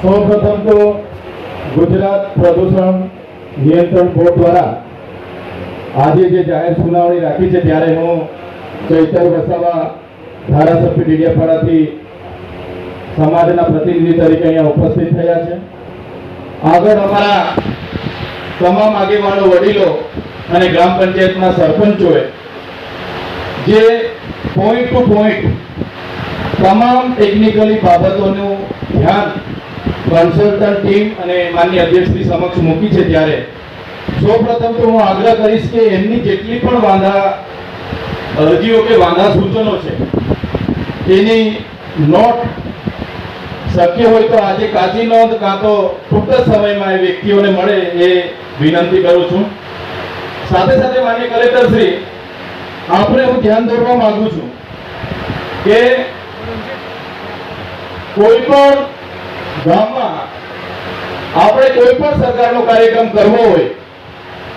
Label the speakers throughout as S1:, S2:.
S1: સૌપ્રથમ તો ગુજરાત પ્રદૂષણ નિયંત્રણ બોર્ડ દ્વારા આજે જે જાહેર સુનાવણી રાખી છે ત્યારે હું ચૈતર વસાવા ધારાસભ્ય ડેડિયાપાડાથી સમાજના પ્રતિનિધિ તરીકે અહીંયા ઉપસ્થિત થયા છે. આગળ અમારા તમામ આગેવાનો, વડીલો અને ગ્રામ પંચાયતના સરપંચોએ જે પોઈન્ટ ટુ પોઈન્ટ તમામ ટેકનિકલી બાબતોનું ધ્યાન કન્સલ્ટન્ટ ટીમ અને માન્ય અધ્યક્ષની સમક્ષ મૂકી છે ત્યારે. સૌપ્રથમ તો હું આગ્રહ કરીશ કે એમની જેટલી પણ વાંધા, અરજીઓ કે વાંધા સૂચનો છે એની નોટ શક્ય હોય તો આજે કાચી નોંધ કાં તો ટૂંક જ સમયમાં એ વ્યક્તિઓને મળે એ વિનંતી કરું છું. સાથે સાથે માન્ય કલેક્ટર શ્રી આપણે હું ધ્યાન દોરવા માંગુ છું કે કોઈ પણ ગામમાં આપણે કોઈ પણ સરકારનો કાર્યક્રમ કરવો હોય,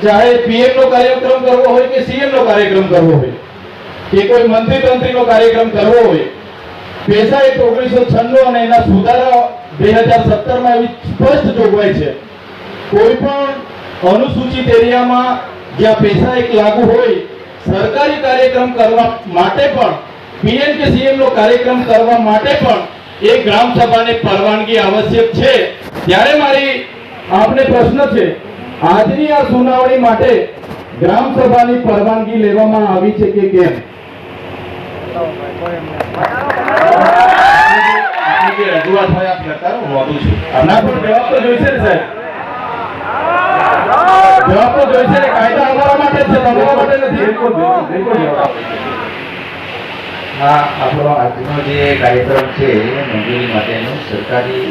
S1: ચાહે પીએમ નો કાર્યક્રમ કરવો હોય કે સીએમ નો કાર્યક્રમ કરવો હોય, કે કોઈ મંત્રી તંત્રીનો કાર્યક્રમ કરવો હોય પેસા એક ઓગણીસો છન્નું અને એના સુધારા બે હજાર સત્તરમાં એવી સ્પષ્ટ જોગવાઈ છે. કોઈ પણ અનુસૂચિત એરિયામાં જ્યાં પૈસા એક લાગુ હોય, સરકારી કાર્યક્રમ કરવા માટે પણ, પીએમ કે સીએમ નો કાર્યક્રમ કરવા માટે પણ એ ગ્રામ સભાને પરવાનગી આવશ્યક છે. ત્યારે મારી આપને પ્રશ્ન છે આજની આ સુનાવણી માટે ગ્રામ સભાની પરવાનગી લેવામાં આવી છે કે કેમ?
S2: રજૂઆત હોય આપ કરતા રહો, હું
S1: ના પણ જવાબ તો જોઈશે ને સાહેબ. જવાબ તો જોઈશે ને કાયદા અમારા માટે છે તમારા માટે નથી. બિલકુલ બિલકુલ જવાબ
S2: હા આપણો આજનો જે કાર્યક્રમ છે, મંજૂરી માટેનો સરકારી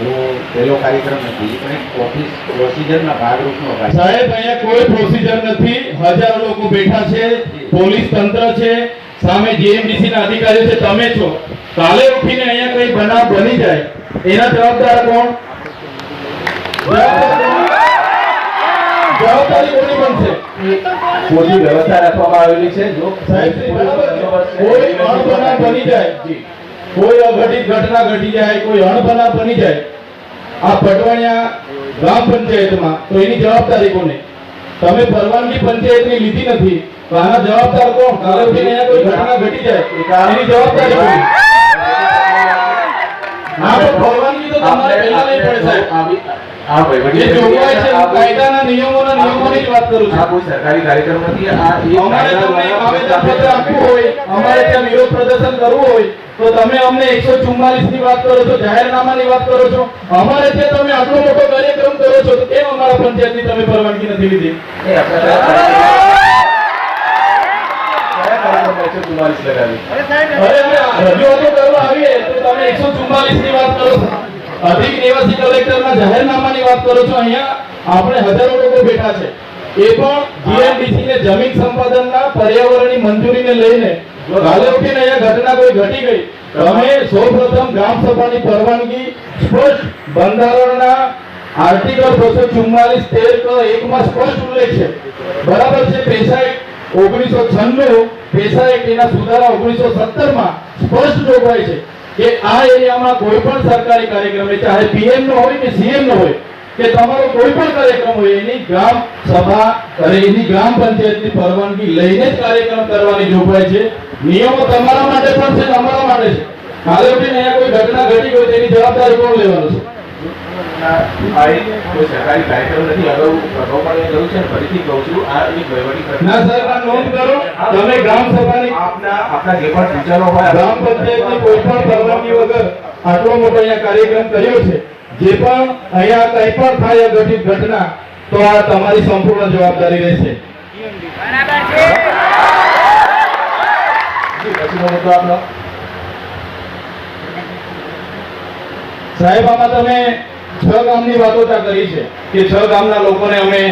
S2: એવો પહેલો કાર્યક્રમ નથી, પણ એક ઓફિસ પ્રોસિજરના ભાગરૂપનો
S1: સાહેબ, અહીંયા કોઈ પ્રોસિજર નથી. હજારો લોકો બેઠા છે, પોલીસ તંત્ર છે, સામે જીએમડીસી ના અધિકારીઓ છે, તમે છો. કાલે ઉઠીને અહીંયા કઈ બનાવ બની જાય, એના જવાબદાર કોણ? જવાબદારી કોની બનશે?
S2: ખોટી વ્યવસ્થા રાખવામાં આવેલી છે. જો.
S1: કોઈ અણબના બની જાય. કોઈ અઘટિત ઘટના ઘટી જાય કોઈ અણબના બની જાય. આ પટવાણિયા ગ્રામ પંચાયતમાં તો એની જવાબદારી કોને? તમે પરવાનગી પંચાયતની લીધી નથી તો આના જવાબદાર કોણ? કાલે ઉઠીને કોઈ ઘટના ઘટી જાય એની જવાબદારી કોની? હા તો પરવાનગી તો તમારે પહેલા લઈ પડે સાહેબ.
S2: આ
S1: કાયદાના નિયમોના નિયમોની જ વાત કરું
S2: આ કોઈ સરકારી કાર્યક્રમ નથી આ
S1: અમારે તમને આવેદનપત્ર આપવું હોય અમારે ત્યાં વિરોધ પ્રદર્શન કરવું હોય તો તમે અમને એકસો ચુમ્માલીસની વાત કરો છો જાહેરનામાની વાત કરો છો. અમારે ત્યાં તમે આટલો મોટો કાર્યક્રમ કરો છો તો કેમ અમારા પંચાયતની તમે પરવાનગી નથી લીધી?
S2: એ
S1: અરે અમે રજૂઆતો કરવા આવીએ તો તમે એકસો ચુમ્માલીસની વાત કરો છો. અધિક નિવાસી કલેક્ટરના જાહેરનામાની વાત કરો છો. અહીંયા આપણે હજારો લોકો બેઠા છે. એ પણ જીએમડીસી ને જમીન સંપાદનના પર્યાવરણની મંજૂરીને લઈને કાલે ઉઠીને અહીંયા ઘટના કોઈ ઘટી ગઈ. તમે સૌપ્રથમ ગ્રામ સભાની પરવાનગી, સ્પષ્ટ બંધારણના આર્ટિકલ બસો ચુમ્માલીસ તેર એકમાં સ્પષ્ટ ઉલ્લેખ છે. બરાબર છે પૈસા ઓગણીસો છન્નું પેશા એક્ટ એના સુધારા ઓગણીસો સત્તરમાં સ્પષ્ટ જોગવાઈ છે. કે આ એરિયામાં કોઈ પણ સરકારી કાર્યક્રમ ચાહે પીએમ નો હોય કે સીએમ નો હોય, કે તમારો કોઈ પણ કાર્યક્રમ હોય, એની ગ્રામ સભા અને એની ગ્રામ પંચાયતની પરવાનગી લઈને જ કાર્યક્રમ કરવાની જોગવાઈ છે. નિયમો તમારા માટે પણ છે તમારા માટે છે. કાલે ઉઠીને અહીંયા કોઈ ઘટના ઘટી હોય તેની જવાબદારી કોણ લેવાનું છે?
S2: આ એક કોઈ સરકારી કાર્યક્રમ નથી અગાઉ અગાઉ પણ મેં કહ્યું છે ને ફરીથી કહું છું આ એક વહીવટી
S1: ના સાહેબ આ નોંધ કરો. તમે ગ્રામ સભાની
S2: આપના આપના જે પણ સૂચનો હોય
S1: ગ્રામ પંચાયતની કોઈ પણ આટલો મોટો અહીંયા કાર્યક્રમ કર્યો છે. જે પણ અહીંયા કંઈ પણ થાય ઘટિત ઘટના તો આ તમારી સંપૂર્ણ જવાબદારી રહેશે.
S2: છે. મુદ્દો
S1: સાહેબ, આમાં તમે છ ગામની વાતો ત્યાં કરી છે કે છ ગામના લોકોને અમે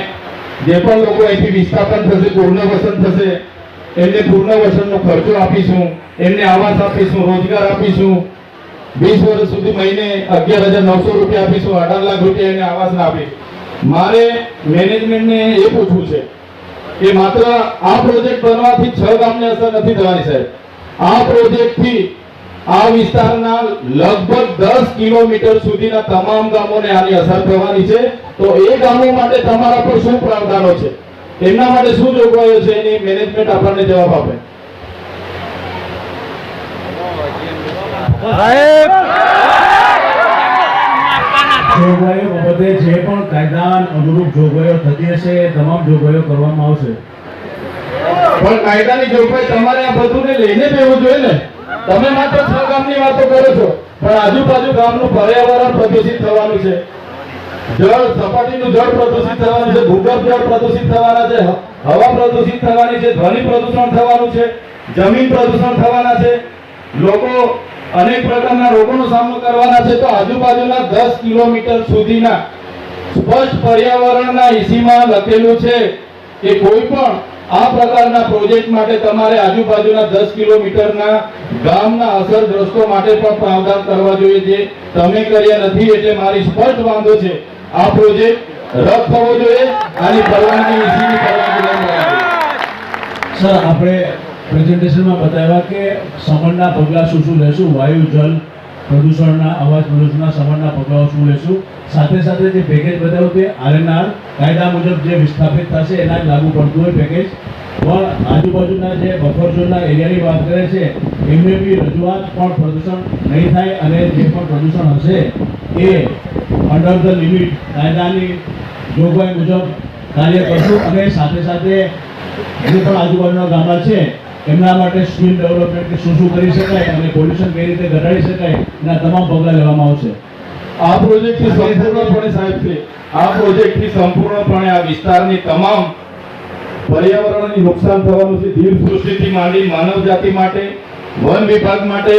S1: જે પણ લોકો અહીંથી વિસ્થાપન થશે પૂર્ણવસન થશે, એમને પૂર્ણવસનનો ખર્ચો આપીશું, એમને આવાસ આપીશું, રોજગાર આપીશું. વીસ વર્ષ સુધી મહિને અગિયાર હજાર નવસો રૂપિયા આપીશું, અઢાર લાખ રૂપિયા એને આવાસના આપીશું મારે મેનેજમેન્ટને એ પૂછવું છે કે માત્ર આ પ્રોજેક્ટ બનવાથી છ ગામને અસર નથી થવાની, સાહેબ. આ પ્રોજેક્ટથી આ વિસ્તારના લગભગ દસ કિલોમીટર સુધીના તમામ ગામોને આની અસર થવાની છે. તો એ ગામો માટે તમારા પર શું પ્રાવધાનો છે? એમના માટે શું જોગવાઈઓ છે? એની મેનેજમેન્ટ આપણને જવાબ આપે.
S3: જોગવાઈઓ બાબતે જે પણ કાયદા અનુરૂપ જોગવાઈઓ થતી હશે એ તમામ જોગવાઈઓ કરવામાં આવશે.
S1: પણ કાયદાની જોગવાઈ તમારે આ બધું લઈને જ જોઈએ ને? તમે માત્ર છ ગામની વાતો કરો છો, પણ આજુબાજુ ગામનું પર્યાવરણ પ્રદૂષિત થવાનું છે. જળ, સપાટીનું જળ પ્રદૂષિત થવાનું છે, ભૂગર્ભ જળ પ્રદૂષિત થવાના છે હવા પ્રદૂષિત થવાની છે, ધ્વનિ પ્રદૂષણ થવાનું છે, જમીન પ્રદૂષણ થવાના છે. લોકો અનેક પ્રકારના રોગોનો સામનો કરવાના છે, તો આજુબાજુના દસ કિલોમીટર સુધીના સ્પષ્ટ પર્યાવરણના ઈસીમાં લખેલું છે કે કોઈ પણ આ પ્રકારના પ્રોજેક્ટ માટે તમારે આજુબાજુના દસ કિલોમીટરના ગામના અસરગ્રસ્તો માટે પણ પ્રાવધાન કરવા જોઈએ જે તમે કર્યા નથી એટલે મારી સ્પષ્ટ વાંધો છે આ પ્રોજેક્ટ રદ થવો જોઈએ આની પરવાનગી ઈસીની પરવાનગી.
S3: સર, આપણે પ્રેઝન્ટેશનમાં બતાવ્યા કે સમરના પગલાં શું શું લેશું વાયુ જલ પ્રદૂષણના અવાજ પ્રદૂષણના સવારના પગલાઓ શું લેશું? સાથે સાથે જે પેકેજ બતાવ્યું તે આરએનઆર કાયદા મુજબ જે વિસ્થાપિત થશે એના જ લાગુ પડતું હોય પેકેજ પણ આજુબાજુના જે બફર ઝોનના એરિયાની વાત કરે છે, એમને બી રજૂઆત પણ પ્રદૂષણ નહીં થાય અને જે પણ પ્રદૂષણ હશે એ અંડર ધ લિમિટ કાયદાની જોગવાઈ મુજબ કાર્ય કરશું. અને સાથે સાથે જે પણ આજુબાજુના ગામડા છે એમના માટે સ્કિલ ડેવલપમેન્ટ કે શું શું કરી શકાય અને પોલ્યુશન કઈ રીતે ઘટાડી શકાય એના તમામ પગલાં લેવામાં આવશે.
S1: આ પ્રોજેક્ટથી સંપૂર્ણપણે સાહેબ છે. આ પ્રોજેક્ટથી સંપૂર્ણપણે આ વિસ્તારની તમામ પર્યાવરણને નુકસાન થવાનું છે. જીવ સૃષ્ટિથી માંડી માનવ જાતિ માટે, વન વિભાગ માટે,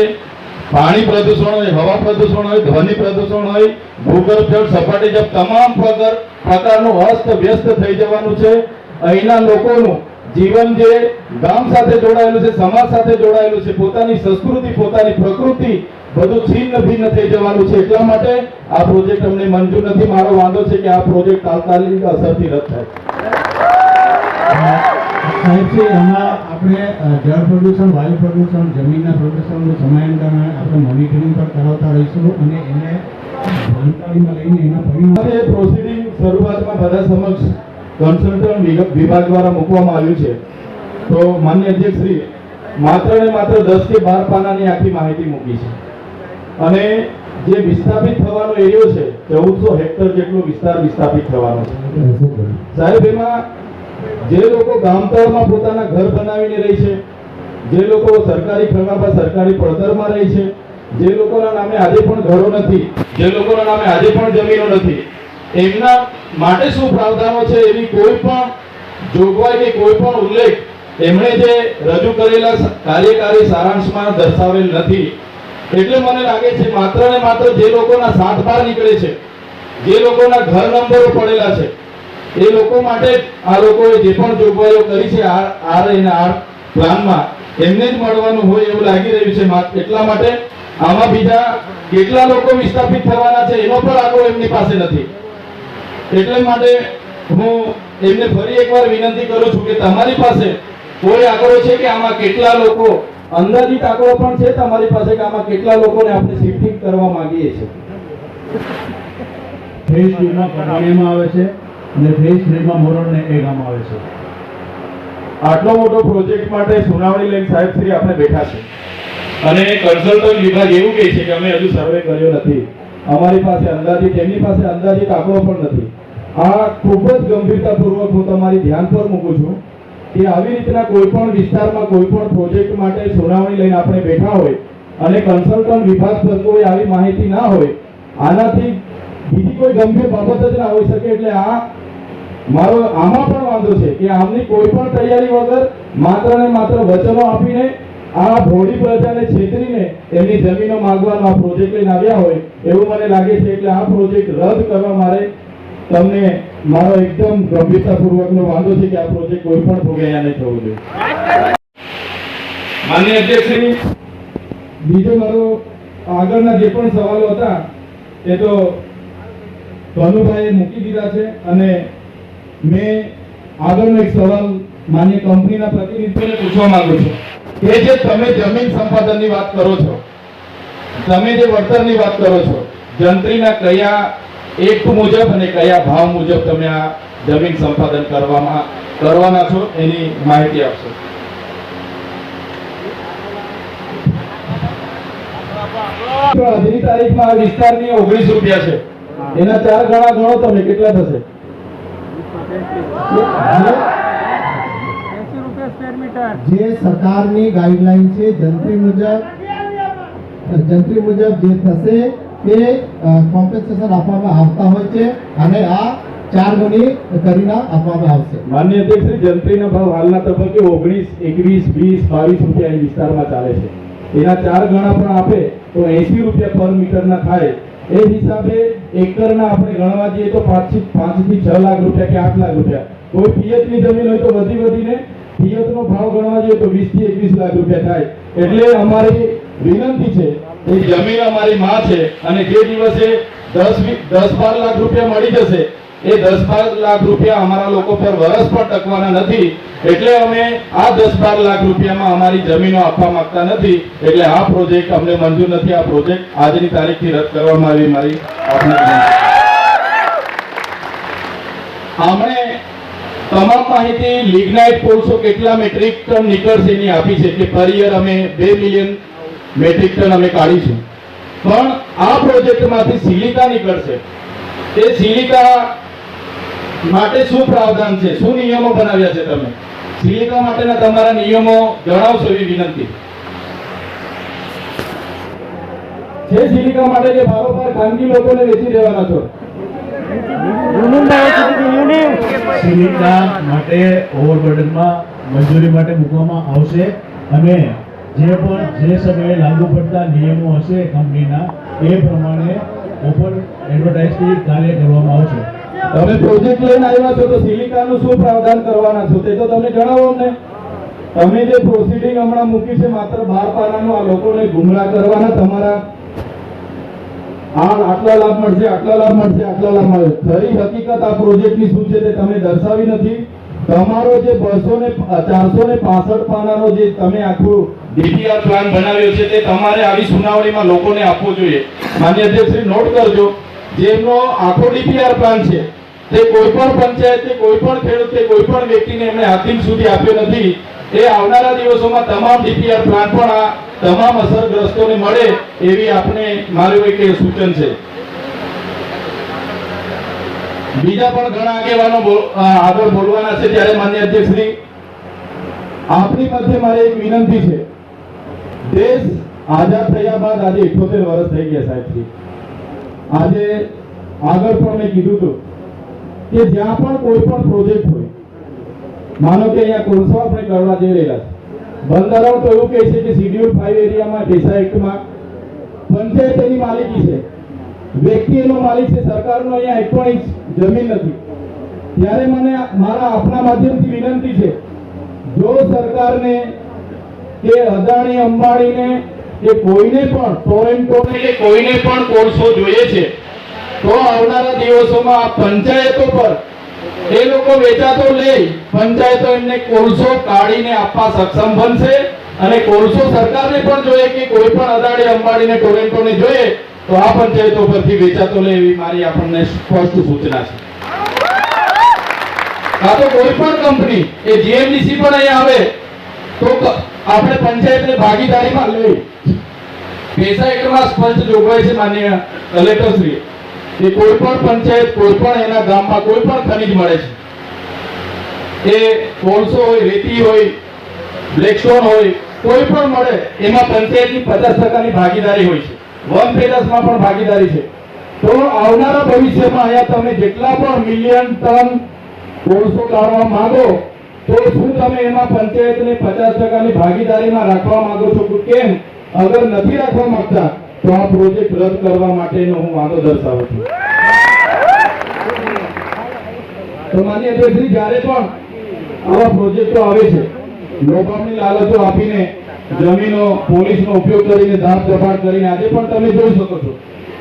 S1: પાણી પ્રદૂષણ હોય, હવા પ્રદૂષણ હોય, ધ્વનિ પ્રદૂષણ હોય, ભૂગર્ભ જળ સપાટી જળ, તમામ પ્રકાર પ્રકારનું અસ્ત વ્યસ્ત થઈ જવાનું છે. અહીંના લોકોનું જીવન જે ગામ સાથે જોડાયેલું છે સમાજ સાથે જોડાયેલું છે પોતાની સંસ્કૃતિ પોતાની પ્રકૃતિ બધું છિન્ન ભિન્ન થઈ જવાનું છે. એટલા માટે આ પ્રોજેક્ટ અમને મંજૂર નથી. મારો વાંધો છે કે આ પ્રોજેક્ટ તાત્કાલિક અસરથી રદ થાય.
S4: સાહેબ એમાં આપણે જળ પ્રદૂષણ વાયુ પ્રદૂષણ જમીનના પ્રદૂષણનું સમયાંતર આપણે મોનિટરિંગ પણ કરાવતા રહીશું અને એને જાણકારીમાં લઈને એના પરિણામ
S1: પ્રોસિડિંગ શરૂઆતમાં બધા સમક્ષ કન્સલ્ટન્ટ વિભાગ દ્વારા મૂકવામાં આવ્યું છે. તો માન્ય અધ્યક્ષ માત્ર ને માત્ર દસ કે બાર પાનાની આખી માહિતી મૂકી છે. અને જે વિસ્થાપિત થવાનો એરિયો છે, ચૌદસો હેક્ટર જેટલો વિસ્તાર વિસ્થાપિત થવાનો છે. સાહેબ, એમાં જે લોકો ગામતળમાં પોતાના ઘર બનાવીને રહી છે, જે લોકો સરકારી ખરડામાં સરકારી પડતરમાં રહે છે, જે લોકોના નામે આજે પણ ઘરો નથી, જે લોકોના નામે આજે પણ જમીનો નથી એમના માટે શું પ્રાવધાનો છે એવી કોઈ પણ જોગવાઈ કે કોઈ પણ ઉલ્લેખ એમણે જે રજૂ કરેલા કાર્યકારી સારાંશમાં દર્શાવેલ નથી. એટલે મને લાગે છે માત્ર ને માત્ર જે લોકોના સાત બાર નીકળે છે, જે લોકોના ઘર નંબરો પડેલા છે, એ લોકો માટે આ લોકોએ જે પણ જોગવાઈઓ કરી છે આર આર એન આર પ્લાનમાં, એમને જ મળવાનું હોય એવું લાગી રહ્યું છે એટલા માટે આમાં બીજા કેટલા લોકો વિસ્થાપિત થવાના છે એનો પણ આંકડો એમની પાસે નથી. એટલે માટે હું એમને ફરી એકવાર વિનંતી કરું છું કે તમારી પાસે કોઈ આંકડો છે કે આમાં કેટલા લોકો અંદાજિત આંકડો પણ છે? તમારી પાસે કે આમાં કેટલા લોકોને આપણે શિફ્ટિંગ કરવા માંગીએ છીએ?
S3: ફેઝ ટુમાં આવે છે અને ફેઝ થ્રીમાં મોરડને એ ગામ આવે છે.
S1: આટલો મોટો પ્રોજેક્ટ માટે સુનાવણી લઈને સાહેબ શ્રી આપણે બેઠા છે. અને કન્સલ્ટન્ટ વિભાગ એવું કહે છે કે અમે હજુ સર્વે કર્યો નથી. અમારી પાસે અંદાજિત એમની પાસે અંદાજિત આંકડો પણ નથી. આ ખૂબ જ ગંભીરતાપૂર્વક હું તમારી ધ્યાન પર મૂકું છું કે આવી રીતના કોઈ પણ વિસ્તારમાં કોઈ પણ પ્રોજેક્ટ માટે સુનાવણી લઈને આપણે બેઠા હોય અને કન્સલ્ટન્ટ વિભાગ પર કોઈ આવી માહિતી ના હોય, આનાથી બીજી કોઈ ગંભીર બાબત જ ના હોઈ શકે એટલે આ મારો, આમાં પણ વાંધો છે કે આમની કોઈ પણ તૈયારી વગર માત્ર ને માત્ર વચનો આપીને આ ભોળી પ્રજાને છેતરીને એમની જમીનો માંગવાનો આ પ્રોજેક્ટ લઈને આવ્યા હોય એવું મને લાગે છે એટલે આ પ્રોજેક્ટ રદ કરવા મારે તમને મારો એકદમ ગંભીરતાપૂર્વકનો વાંધો છે કે આ પ્રોજેક્ટ કોઈ પણ ભોગે અહીંયા નહીં થવો જોઈએ. માન્ય અધ્યક્ષશ્રી બીજો મારો આગળના જે પણ સવાલો હતા એ તો ધનુભાઈએ મૂકી દીધા છે અને મેં આગળનો એક સવાલ માન્ય કંપનીના પ્રતિનિધિઓને પૂછવા માંગુ છું. કે જે તમે જમીન સંપાદનની વાત કરો છો તમે જે વળતરની વાત કરો છો જંત્રીના કયા એક મુજબ અને કયા ભાવ મુજબ તમે આ જમીન સંપાદન કરવામાં કરવાના છો એની માહિતી આપશો. આજની તારીખમાં આ વિસ્તારની ઓગણીસ રૂપિયા છે. એના ચાર ગણા ગણો તમે કેટલા થશે?
S4: જે સરકારની ગાઈડલાઈન છે જંત્રી મુજબ જંત્રી મુજબ જે થશે તે કોમ્પેન્સેશન આપવામાં આવતા હોય છે અને આ ચાર ગણી કરીને આપવામાં આવશે.
S1: માન્ય અધ્યક્ષ જંત્રીના ભાવ હાલના તબક્કે ઓગણીસ એકવીસ વીસ બાવીસ રૂપિયા એ વિસ્તારમાં ચાલે છે. એના ચાર ગણા પણ આપે તો એસી રૂપિયા પર મીટરના થાય. એ હિસાબે એકરના આપણે ગણવા જઈએ તો પાંચથી પાંચથી છ લાખ રૂપિયા કે આઠ લાખ રૂપિયા. કોઈ પિયતની જમીન હોય તો વધી વધીને પિયતનો ભાવ ગણવા જોઈએ તો 20 થી એકવીસ લાખ રૂપિયા થાય. એટલે અમારી વિનંતી છે, એ જમીન અમારી માં છે અને જે દિવસે દસ વી- દસ બાર લાખ રૂપિયા મળી જશે, એ 10 બાર લાખ રૂપિયા અમારા લોકો પર વરસ પણ ટકવાના નથી. એટલે અમે આ દસ બાર લાખ રૂપિયામાં અમારી જમીનો આપવા માંગતા નથી. એટલે આ પ્રોજેક્ટ અમને મંજૂર નથી. આ પ્રોજેક્ટ આજની તારીખથી રદ કરવામાં આવી. મારી આપને વિનંતી. તમામ માહિતી લિગ્નાઇટ કોલસો કેટલા મેટ્રિક ટન નીકળશે એની આપી છે? એટલે પર યર અમે બે મિલિયન મેટ્રિક ટન અમે કાઢીશું. પણ આ પ્રોજેક્ટમાંથી સિલિકા નીકળશે. એ સિલિકા માટે શું પ્રાવધાન છે? શું નિયમો બનાવ્યા છે તમે? સિલિકા માટેના તમારા નિયમો જણાવશો એવી વિનંતી. જે સિલિકા માટે જે બારોબાર ખાનગી લોકોને વેચી દેવાના છો.
S3: સિલિકા માટે ઓવરબર્ડનમાં મંજૂરી માટે મૂકવામાં આવશે અને જે પણ જે સમયે લાગુ પડતા નિયમો હશે કંપનીના, એ પ્રમાણે ઓપન એડવર્ટાઇઝથી કાર્ય કરવામાં આવશે.
S1: તમે પ્રોજેક્ટ લઈને આવ્યા છો તો સિલિકાનું શું પ્રાવધાન કરવાના છો તે તો તમે જણાવો અમને. તમે જે પ્રોસિડિંગ હમણાં મૂકી છે માત્ર બાર પાનાનું, આ લોકોને ગુમરાહ કરવાના તમારા આ આટલા લાભ મળશે, આટલા લાભ મળશે, આટલા લાભ મળશે. ખરી હકીકત આ પ્રોજેક્ટની શું છે તે તમે દર્શાવી નથી. તમારો જે બસો ને ચારસો ને પાસઠ પાનાનો જે તમે આખું ડીપીઆર પ્લાન બનાવ્યો છે તે તમારે આવી સુનાવણીમાં લોકોને આપવો જોઈએ. માન્ય અધ્યક્ષ નોટ કરજો. જેમનો આખો ડીપીઆર પ્લાન છે તે કોઈ પણ પંચાયતે કોઈ પણ ખેડૂતે કોઈ પણ વ્યક્તિને એમણે હાથીમ સુધી આપ્યો નથી, એ આવનારા દિવસોમાં તમામ ડીપીઆર પ્લાન પણ આ તમામ અસરગ્રસ્તોને મળે એવી આપણે મારું એક સૂચન છે. બીજા પણ ઘણા આગેવાનો આગળ બોલવાના છે, ત્યારે માન્ય અધ્યક્ષશ્રી, આપની મધ્ય મારે એક વિનંતી છે. દેશ આઝાદ થયા બાદ આજે 78 વર્ષ થઈ ગયા સાહેબજી આજે આગળ પણ મેં કીધું હતું કે જ્યાં પણ કોઈ પણ પ્રોજેક્ટ હોય, માનો કે અહીંયા કોલસો આપણે કરવા જઈ રહ્યા છે, બંધારણ તો એવું કહે છે કે શિડ્યુલ ફાઈવ એરિયામાં ઢેસા એક્ટમાં પંચાયત એની માલિકી છે વ્યક્તિ એનો માલિક છે, સરકારનો અહીંયા એક પણ ઇંચ જમીન નથી. ત્યારે મને મારા આપના માધ્યમથી વિનંતી છે, જો સરકારને કે અદાણી, અંબાણીને કે કોઈને પણ, ટોરેન્ટોને કે કોઈને પણ કોલસો જોઈએ છે તો આવનારા દિવસોમાં પંચાયતો પર એ લોકો વેચાતો લે પંચાયતો એમને કોલસો કાઢીને આપવા સક્ષમ બનશે. અને કોલસો સરકારને પણ જોઈએ કે કોઈ પણ અદાણી અંબાડીને ટોરેન્ટોને જોઈએ, તો આ પંચાયતો પરથી વેચાતો લે એવી મારી આપણને સ્પષ્ટ સૂચના છે. કાં તો કોઈ પણ કંપની, એ જીએમડીસી પણ અહીંયા આવે, તો આપણે પંચાયતને ભાગીદારીમાં લઈ. પૈસા એકમાં સ્પષ્ટ જોગવાઈ છે માન્ય કલેક્ટરશ્રી કે કોઈ પણ પંચાયત, કોઈ પણ એના ગામમાં કોઈ પણ ખનીજ મળે છે. એ કોલસો હોય, રેતી હોય બ્લેકસ્ટોન હોય, કોઈ પણ મળે, એમાં પંચાયતની પચાસ ટકાની ભાગીદારી હોય છે. વન પેલાસમાં પણ ભાગીદારી છે. તો આવનારા ભવિષ્યમાં અહીંયા તમે જેટલા પણ મિલિયન ટન કોલસો કાઢવા માંગો, તો શું તમે એમાં પંચાયતને પચાસ ટકાની ભાગીદારીમાં રાખવા માંગો છો? કેમ? અગર નથી રાખવા માંગતા તો આ પ્રોજેક્ટ રદ કરવા માટેનો હું વાંધો દર્શાવું છું. તો માન્ય અધ્યક્ષશ્રી, જ્યારે પણ આવા પ્રોજેક્ટો આવે છે લોકોની લાલચો આપીને જમીનો, પોલીસનો ઉપયોગ કરીને ધાપ ધપાટ કરીને આજે પણ તમે જોઈ શકો છો.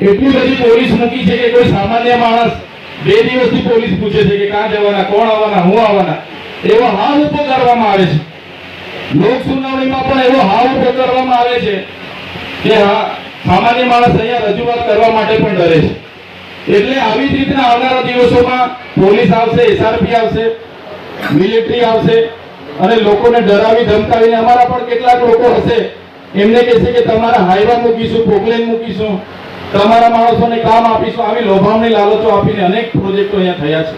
S1: એટલી બધી પોલીસ મૂકી છે કે કોઈ સામાન્ય માણસ બે દિવસથી પોલીસ પૂછે છે કે ક્યાં જવાના, કોણ આવવાના, હું આવવાના. એવો હાવ ઊભો કરવામાં આવે છે. લોક સુનાવણીમાં પણ એવો હાવ ઊભો કરવામાં આવે છે કે હા સામાન્ય માણસ અહીંયા રજૂઆત કરવા માટે પણ ડરે છે. એટલે આવી જ રીતના આવનારા દિવસોમાં પોલીસ આવશે એસઆરપી આવશે મિલિટરી આવશે અને લોકોને ડરાવી ધમકાવીને અમારા પણ કેટલાક લોકો હશે. એમને કહેશે કે તમારા હાઈવા મૂકીશું, પોકલેન મૂકીશું, તમારા માણસોને કામ આપીશું, આવી લોભામણી લાલચો આપીને અનેક પ્રોજેક્ટો અહીંયા થયા છે.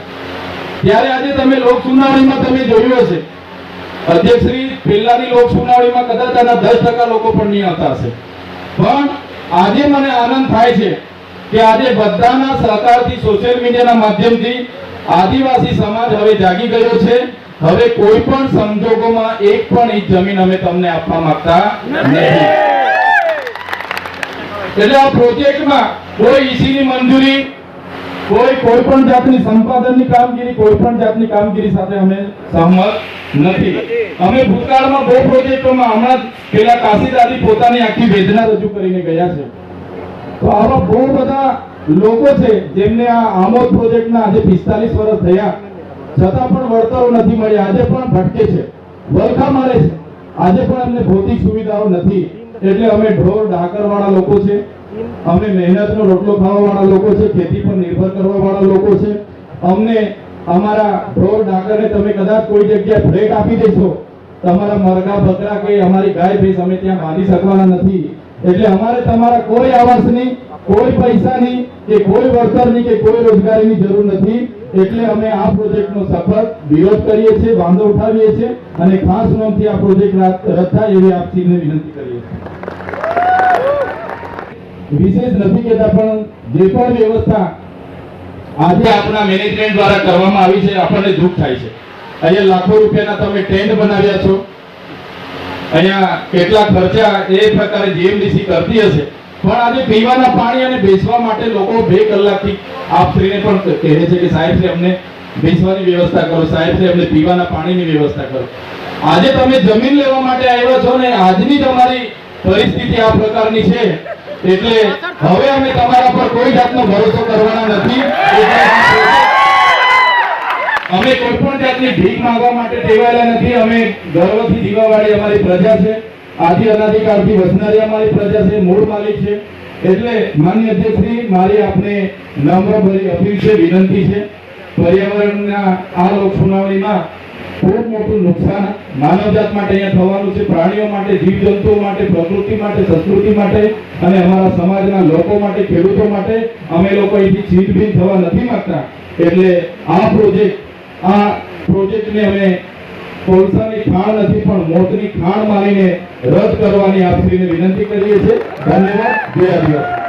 S1: ત્યારે આજે તમે લોક સુનાવણીમાં તમે જોયું હશે. અધ્યક્ષશ્રી પહેલાની લોક સુનાવણીમાં કદાચ આના દસ ટકા લોકો પણ નહીં આવતા હશે. પણ આજે મને આનંદ થાય છે કે આજે બધાના સહકારથી સોશિયલ મીડિયાના માધ્યમથી આદિવાસી સમાજ હવે જાગી ગયો છે. હવે કોઈ પણ સંજોગોમાં એક પણ એ જમીન અમે તમને આપવા માંગતા નથી. એટલે આ પ્રોજેક્ટમાં કોઈ ઈસીની મંજૂરી કોઈ કોઈ પણ જાતની સંપાદનની કામગીરી, કોઈ પણ જાતની કામગીરી સાથે અમે સહમત નથી. અમે ભૂતકાળમાં બહુ પ્રોજેક્ટોમાં હમણાં પેલા કાશીદાદી પોતાની આખી વેદના રજૂ કરીને ગયા છે. તો આવા બહુ બધા લોકો છે જેમને આ આમોદ પ્રોજેક્ટના આજે પિસ્તાલીસ વર્ષ થયા. છતાં પણ વળતરો નથી મળ્યા આજે પણ ભટકે છે. વલખા મારે છે. આજે પણ અમને ભૌતિક સુવિધાઓ નથી. એટલે અમે ઢોર ઢાકર વાળા લોકો છે. અમે મહેનતનો રોટલો ખાવાવાળા લોકો છે, ખેતી પર નિર્ભર કરવાવાળા લોકો છે. અમને અમારા ઢોર, ડાકરને તમે કદાચ કોઈ જગ્યાએ ભેટ આપી દેશો. તમારા મરઘા, બકરા કે અમારી ગાય, ભેંસ અમે ત્યાં બાંધી શકવાના નથી. એટલે અમારે તમારા કોઈ આવાસની, કોઈ પૈસાની કે કોઈ વળતરની કે કોઈ રોજગારીની જરૂર નથી. એટલે અમે આ પ્રોજેક્ટનો સફળ વિરોધ કરીએ છીએ, વાંધો ઉઠાવીએ છીએ અને ખાસ નોંધથી આ પ્રોજેક્ટ રદ થાય એવી આપસીને વિનંતી કરીએ છીએ. વિશેષ નથી કહેતા, પણ જે પણ વ્યવસ્થા આજે આપણા મેનેજમેન્ટ દ્વારા કરવામાં આવી છે, આપણને દુઃખ થાય છે. અહીંયા લાખો રૂપિયાના તમે ટેન્ટ બનાવ્યા છો. અહીંયા કેટલા ખર્ચા એ પ્રકારે જીએમડીસી કરતી હશે. પણ આજે પીવાના પાણી અને બેસવા માટે લોકો બે કલાકથી આપશ્રીને પણ કહે છે કે સાહેબ અમને બેસવાની વ્યવસ્થા કરો, સાહેબ શ્રી, અમને પીવાના પાણીની વ્યવસ્થા કરો. આજે તમે જમીન લેવા માટે આવ્યા છો ને આજની તમારી પરિસ્થિતિ આ પ્રકારની છે. એટલે હવે અમે તમારા પર કોઈ જાતનો ભરોસો કરવાના નથી. અમે કોઈ પણ જાતની ભીખ માંગવા માટે ટેવાયેલા નથી. અમે ગર્વથી જીવાવાળી અમારી પ્રજા છે. આદિ અનાધિકારથી વસનારી અમારી પ્રજા છે. મૂળ માલિક છે. એટલે માન્ય અધ્યક્ષશ્રી, મારી આપને નમ્ર ભરી અપીલ છે, વિનંતી છે. પર્યાવરણના આ લોક સુનાવણીમાં ખૂબ મોટું નુકસાન માનવજાત માટે અહીંયા થવાનું છે, પ્રાણીઓ માટે, જીવજંતુઓ માટે, પ્રકૃતિ માટે, સંસ્કૃતિ માટે અને અમારા સમાજના લોકો માટે, ખેડૂતો માટે અમે લોકો અહીંથી છીનભીન થવા નથી માંગતા. એટલે આ પ્રોજેક્ટ આ પ્રોજેક્ટને અમે કોલસાની ખાણ નથી, પણ મોતની ખાણ માનીને રદ કરવાની આપશ્રીને વિનંતી કરીએ છીએ. ધન્યવાદ. જય આદિવાસી.